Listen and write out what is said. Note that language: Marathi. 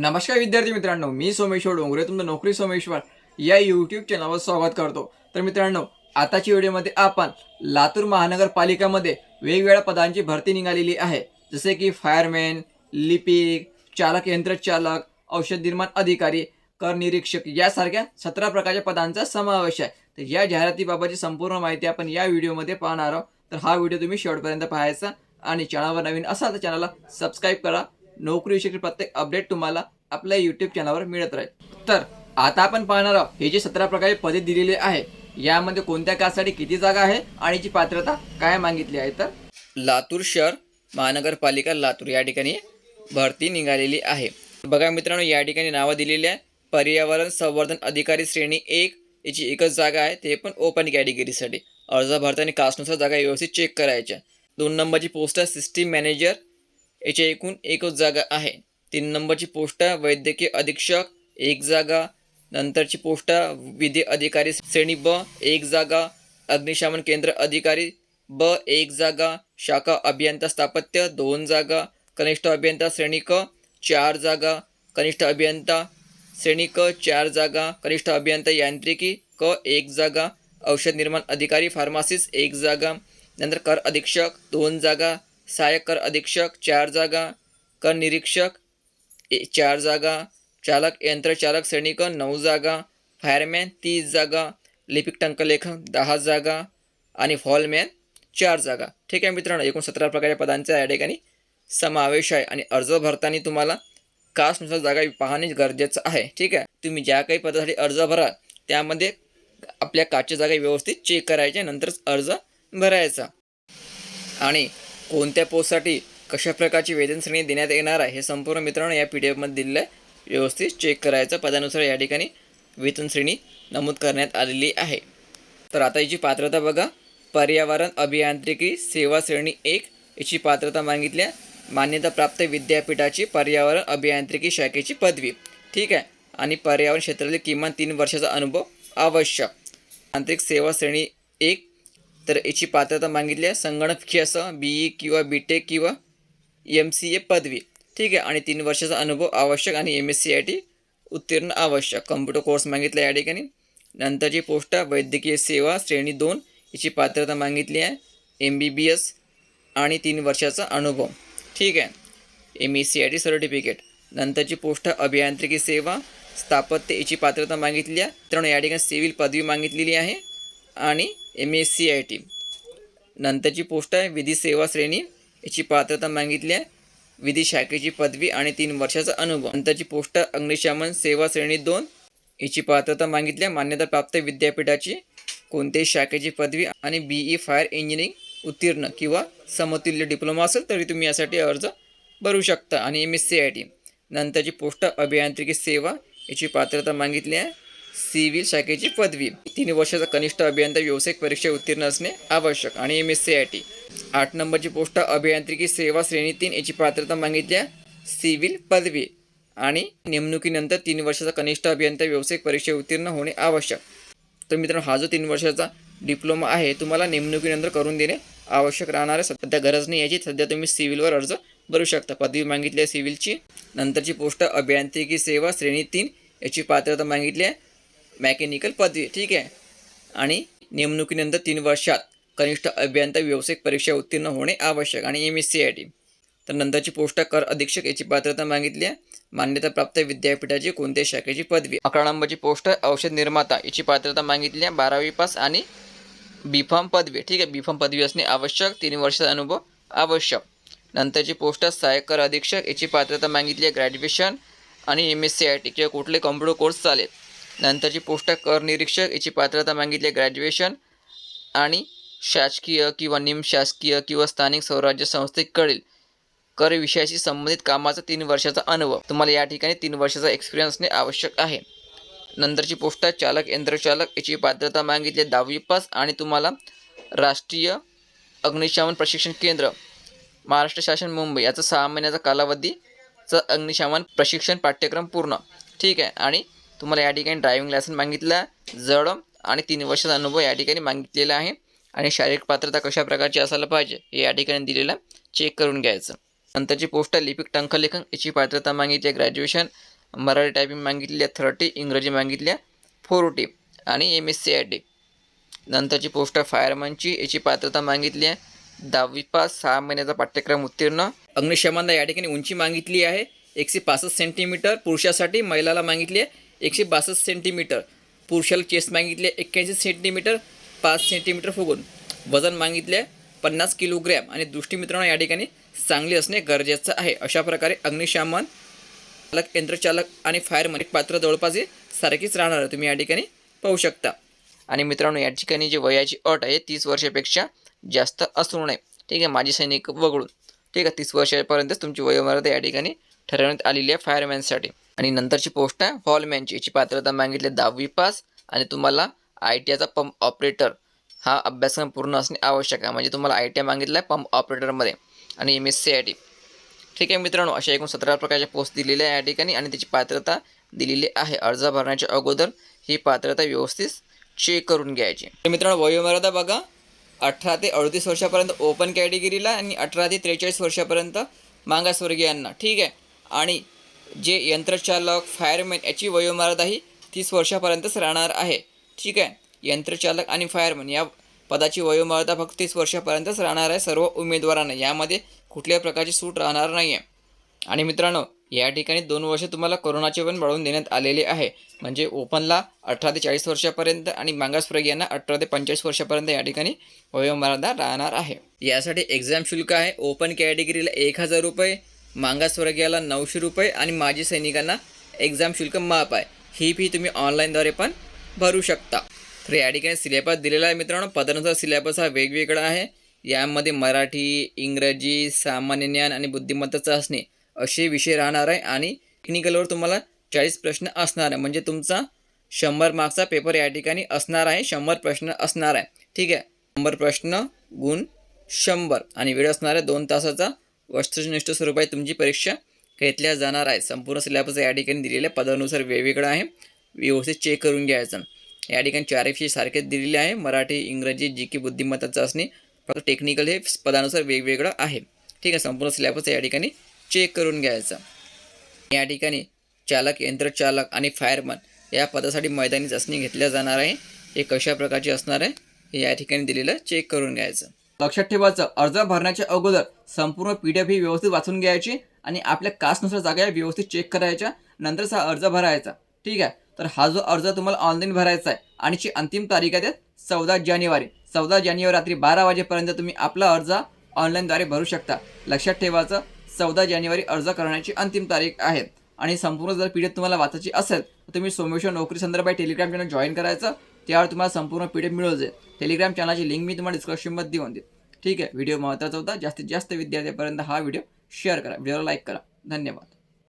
नमस्कार विद्यार्थी मित्रांनो मी सोमेश्वर डोंगरे तुमचं नोकरी सोमेश्वर या यूट्यूब चॅनलवर स्वागत करतो. तर मित्रांनो आताच्या व्हिडिओमध्ये आपण लातूर महानगरपालिकामध्ये वेगवेगळ्या पदांची भरती निघालेली आहे. जसे की फायरमॅन लिपिक चालक यंत्रचालक औषध निर्माण अधिकारी कर निरीक्षक यासारख्या सतरा प्रकारच्या पदांचा समावेश आहे. तर या जाहिरातीबाबतची संपूर्ण माहिती आपण या व्हिडिओमध्ये पाहणार आहोत. तर हा व्हिडिओ तुम्ही शेवटपर्यंत पाहायचा आणि चॅनलवर नवीन असाल तर चॅनलला सबस्क्राईब करा. नोकरीविषयी प्रत्येक अपडेट तुम्हाला आपल्या यूट्यूब चॅनलवर मिळत राहील. तर आता आपण पाहणार आहोत हे जे सतरा प्रकारे पदे दिलेले आहे यामध्ये कोणत्या कासाठी किती जागा आहे आणि याची पात्रता काय मागितली आहे? तर लातूर शहर महानगरपालिका लातूर या ठिकाणी भरती निघालेली आहे. बघा मित्रांनो या ठिकाणी नावं दिलेली आहे पर्यावरण संवर्धन अधिकारी श्रेणी एक याची एकच जागा आहे ते पण ओपन कॅटेगरीसाठी अर्ज भरताना कास्टनुसार जागा व्यवस्थित चेक करायच्या. दोन नंबरची पोस्ट आहे सिस्टीम मॅनेजर याचे एकूण एकच जागा आहे. तीन नंबरची पोस्ट आहे वैद्यकीय अधीक्षक एक जागा. नंतरची पोस्ट आहे विधी अधिकारी श्रेणी ब एक जागा. अग्निशमन केंद्र अधिकारी ब एक जागा. शाखा अभियंता स्थापत्य दोन जागा. कनिष्ठ अभियंता श्रेणी क चार जागा. कनिष्ठ अभियंता श्रेणी क चार जागा. कनिष्ठ अभियंता यांत्रिकी क एक जागा. औषध निर्माण अधिकारी फार्मासिस्ट एक जागा. नंतर कर अधीक्षक दोन जागा. सहाय्यक कर अधीक्षक चार जागा कर निरीक्षक ए चार जागा चालक यंत्रचालक सैनिक नऊ जागा फायरमॅन तीस जागा लिपिक टंकलेखक दहा जागा आणि फॉलमॅन चार जागा. ठीक आहे मित्रांनो एकूण सतरा प्रकारच्या पदांचा या ठिकाणी समावेश आहे आणि अर्ज भरताना तुम्हाला कास्टनुसार जागा पाहणे गरजेचं आहे. ठीक आहे? तुम्ही ज्या काही पदासाठी अर्ज भराल त्यामध्ये आपल्या काचच्या जागा व्यवस्थित चेक करायच्या नंतरच अर्ज भरायचा. आणि कोणत्या पोस्टसाठी कशा प्रकारची वेतन श्रेणी देण्यात येणार आहे हे संपूर्ण मित्रांनो या पी डी एफमध्ये दिलेलं आहे. व्यवस्थित चेक करायचं. पदानुसार या ठिकाणी वेतन श्रेणी नमूद करण्यात आलेली आहे. तर आता याची पात्रता बघा. पर्यावरण अभियांत्रिकी सेवा श्रेणी एक याची पात्रता मागितल्या मान्यताप्राप्त विद्यापीठाची पर्यावरण अभियांत्रिकी शाखेची पदवी. ठीक आहे? आणि पर्यावरण क्षेत्रातील किमान तीन वर्षाचा अनुभव आवश्यक. आंतरिक सेवा श्रेणी एक तर याची पात्रता मागितली आहे. संगणकीय असं बी ई किंवा बी टेक किंवा एम सी ए पदवी. ठीक आहे? आणि तीन वर्षाचा अनुभव आवश्यक आणि M S C I T उत्तीर्ण आवश्यक. कम्प्युटर कोर्स मागितला या ठिकाणी. नंतरची पोस्ट आहे वैद्यकीय सेवा श्रेणी दोन. याची पात्रता मागितली आहे. एम बी बी एस आणि तीन वर्षाचा अनुभव. ठीक आहे? M E C I T certificate नंतरची पोस्ट आहे अभियांत्रिकी सेवा स्थापत्य याची पात्रता मागितली आहे. त्यामुळे या ठिकाणी सिव्हिल पदवी मागितलेली आहे. आणि M S C I T नंतरची पोस्ट आहे विधी सेवा श्रेणी. याची पात्रता मागितली आहे. विधी शाखेची पदवी आणि तीन वर्षाचा अनुभव. नंतरची पोस्ट आहे अग्निशमन सेवा श्रेणी दोन. याची पात्रता मागितली आहे मान्यताप्राप्त विद्यापीठाची. कोणत्याही शाखेची पदवी आणि बी ई फायर इंजिनिअरिंग उत्तीर्ण किंवा समतुल्य डिप्लोमा असेल तरी तुम्ही यासाठी अर्ज भरू शकता आणि M S C I T नंतरची पोस्ट अभियांत्रिकी सेवा. याची पात्रता मागितली आहे. सिव्हिल शाखेची पदवी. तीन वर्षाचा कनिष्ठ अभियंता व्यावसायिक परीक्षा उत्तीर्ण असणे आवश्यक आणि M S C I T आठ नंबरची पोस्ट अभियांत्रिकी सेवा श्रेणी तीन याची पात्रता मागितली आहे सिव्हिल पदवी आणि नेमणुकीनंतर तीन वर्षाचा कनिष्ठ अभियंता व्यावसायिक परीक्षा उत्तीर्ण होणे आवश्यक. तर मित्रांनो हा जो तीन वर्षाचा डिप्लोमा आहे तुम्हाला नेमणुकीनंतर करून देणे आवश्यक राहणार आहे. सध्या गरज नाही याची. सध्या तुम्ही सिव्हिलवर अर्ज भरू शकता. पदवी मागितली आहे सिव्हिलची. नंतरची पोस्ट अभियांत्रिकी सेवा श्रेणी तीन याची पात्रता मागितली आहे. मॅकॅनिकल पदवी ठीक आहे? आणि नेमणुकीनंतर तीन वर्षात कनिष्ठ अभियंता व्यावसायिक परीक्षा उत्तीर्ण होणे आवश्यक आणि M S C I T तर नंतरची पोस्ट कर अधीक्षक याची पात्रता मागितली आहे. मान्यताप्राप्त विद्यापीठाची कोणत्याही शाखेची पदवी? अकरा नंबरची पोस्ट औषध निर्माता याची पात्रता मागितली आहे बारावी पास आणि बी फॉर्म पदवी ठीक आहे? बी फॉर्म पदवी असणे आवश्यक तीन वर्षाचा अनुभव आवश्यक. नंतरची पोस्ट सहाय्यक कर अधीक्षक याची पात्रता मागितली आहे ग्रॅज्युएशन आणि M S C I T किंवा कुठले कॉम्प्युटर कोर्स चालेल. नंतरची पोस्ट कर निरीक्षक याची पात्रता मागितली ग्रॅज्युएशन आणि शासकीय किंवा निमशासकीय किंवा स्थानिक स्वराज्य संस्थेकडील कर विषयाशी संबंधित कामाचा तीन वर्षाचा अनुभव. तुम्हाला या ठिकाणी तीन वर्षाचा एक्सपिरियन्स असणे आवश्यक आहे. नंतरची पोस्ट आहे चालक यंत्रचालक याची पात्रता मागितली दहावी पास आणि तुम्हाला राष्ट्रीय अग्निशमन प्रशिक्षण केंद्र महाराष्ट्र शासन मुंबई याचा सहा महिन्याचा कालावधीचं अग्निशमन प्रशिक्षण पाठ्यक्रम पूर्ण. ठीक आहे. आणि तुम्हाला या ठिकाणी ड्रायव्हिंग लायसन मागितलं जड आणि तीन वर्षाचा अनुभव या ठिकाणी मागितलेला आहे. आणि शारीरिक पात्रता कशा प्रकारची असायला पाहिजे हे या ठिकाणी दिलेलं चेक करून घ्यायचं. नंतरची पोस्ट आहे लिपिक टंकलेखन याची पात्रता मागितली आहे ग्रॅज्युएशन मराठी टायपिंग मागितली आहे थर्टी इंग्रजी मागितली आहे फोर्टी आणि M S C I T नंतरची पोस्ट आहे फायरमनची याची पात्रता मागितली आहे. दहावी पास सहा महिन्याचा पाठ्यक्रम उत्तीर्ण. अग्निशमनला या ठिकाणी उंची मागितली आहे. एकशे पासष्ट सेंटीमीटर पुरुषासाठी महिलाला मागितली आहे. एकशे बासष्ट सेंटीमीटर पुरुषाला चेस्ट मागितले एक्क्याऐंशी सेंटीमीटर पाच सेंटीमीटर फुगून. वजन मागितले पन्नास किलोग्रॅम आणि दृष्टीमित्रांनो या ठिकाणी चांगली असणे गरजेचं आहे. अशा प्रकारे अग्निशामन चालक यंत्रचालक आणि फायरमन एक पात्र जवळपास हे सारखीच राहणार आहे. तुम्ही या ठिकाणी पाहू शकता. आणि मित्रांनो या ठिकाणी जी वयाची अट आहे तीस वर्षापेक्षा जास्त असू नये. ठीक आहे माजी सैनिक वगळून. ठीक आहे तीस वर्षापर्यंतच तुमची वयोमर्यादा या ठिकाणी ठरवण्यात आलेली आहे फायरमॅनसाठी आणि नंतरची पोस्ट आहे हॉलमॅनची याची पात्रता मागितली आहे दहावी पास. आणि तुम्हाला आय टी आयचा पंप ऑपरेटर हा अभ्यासक्रम पूर्ण असणे आवश्यक आहे. म्हणजे तुम्हाला आय टी आय मागितला आहे पंप ऑपरेटरमध्ये आणि M S C I T ठीक आहे मित्रांनो अशा एकूण सतरा प्रकारच्या पोस्ट दिलेल्या आहे या ठिकाणी. आणि त्याची पात्रता दिलेली आहे. अर्ज भरण्याच्या अगोदर ही पात्रता व्यवस्थित चेक करून घ्यायची. तर मित्रांनो वयोमर्यादा बघा. अठरा ते अडतीस वर्षापर्यंत ओपन कॅटेगरीला आणि अठरा ते त्रेचाळीस वर्षापर्यंत मागासवर्गीयांना. ठीक आहे? आणि जे यंत्रचालक फायरमॅन याची वयोमर्यादाही तीस वर्षापर्यंतच राहणार आहे. ठीक आहे? यंत्रचालक आणि फायरमॅन या पदाची वयोमर्यादा फक्त तीस वर्षापर्यंतच राहणार आहे सर्व उमेदवारांना. यामध्ये कुठल्याही प्रकारची सूट राहणार नाही आहे आणि मित्रांनो या ठिकाणी दोन वर्ष तुम्हाला कोरोनाचे पण वाढवून देण्यात आलेले आहे. म्हणजे ओपनला अठरा ते चाळीस वर्षापर्यंत आणि मागासवर्गीयांना अठरा ते पंचेचाळीस वर्षापर्यंत या ठिकाणी वयोमर्यादा राहणार आहे. यासाठी एक्झाम शुल्क आहे. ओपन कॅटेगरीला एक हजार रुपये मागासवर्गीयाला नऊशे रुपये आणि माजी सैनिकांना एक्झाम शुल्क माफ आहे. ही फी तुम्ही ऑनलाईनद्वारे पण भरू शकता. तर या ठिकाणी सिलेबस दिलेला आहे मित्रांनो. पदानुसार सिलेबस हा वेगवेगळा आहे. यामध्ये मराठी इंग्रजी सामान्य ज्ञान आणि बुद्धिमत्ता चाचणी असे विषय राहणार आहे आणि टेक्निकलवर तुम्हाला चाळीस प्रश्न असणार आहे. म्हणजे तुमचा शंभर मार्क्सचा पेपर या ठिकाणी असणार आहे. शंभर प्रश्न असणार आहे. ठीक आहे? शंभर प्रश्न गुण शंभर आणि वेळ असणार आहे दोन तासाचा. वस्तुनिष्ठ स्वरूपात तुमची परीक्षा घेतल्या जाणार आहे. संपूर्ण सिलेबस या ठिकाणी दिलेल्या पदानुसार वेगवेगळं आहे. व्यवस्थित चेक करून घ्यायचं. या ठिकाणी चार विषय सारखेच दिलेले आहे. मराठी इंग्रजी जी की बुद्धिमत्ता चाचणी फक्त टेक्निकल हे पदानुसार वेगवेगळं आहे. ठीक आहे संपूर्ण सिलेबस या ठिकाणी चेक करून घ्यायचा. या ठिकाणी चालक यंत्रचालक आणि फायरमन या पदासाठी मैदानी चाचणी घेतल्या जाणार आहे. हे कशा प्रकारची असणार आहे हे या ठिकाणी दिलेलं चेक करून घ्यायचं. लक्षात ठेवायचं अर्ज भरण्याच्या अगोदर संपूर्ण पी डी एफ ही व्यवस्थित वाचून घ्यायची आणि आपल्या कास्टनुसार जागा व्यवस्थित चेक करायच्या नंतरच हा अर्ज भरायचा. ठीक आहे? तर हा जो अर्ज तुम्हाला ऑनलाईन भरायचा आहे आणि ची अंतिम तारीख आहे चौदा जानेवारी. चौदा जानेवारी रात्री बारा वाजेपर्यंत तुम्ही आपला अर्ज ऑनलाईनद्वारे भरू शकता. लक्षात ठेवायचं चौदा जानेवारी अर्ज करण्याची अंतिम तारीख आहे आणि संपूर्ण जर पी डी एफ तुम्हाला वाचायची असेल तर तुम्ही सोमेश्वर नोकरी संदर्भात टेलिग्राम चॅनल जॉईन करायचं. त्यावर तुम्हाला संपूर्ण पी डी एफ मिळून जाईल टेलिग्राम चॅनलची लिंक मी तुम्हाला डिस्क्रिप्शनमध्ये देऊन देईल. ठीक आहे? व्हिडिओ महत्त्वाचा होता. जास्तीत जास्त विद्यार्थ्यापर्यंत हा व्हिडिओ शेअर करा. व्हिडिओला लाईक करा. धन्यवाद.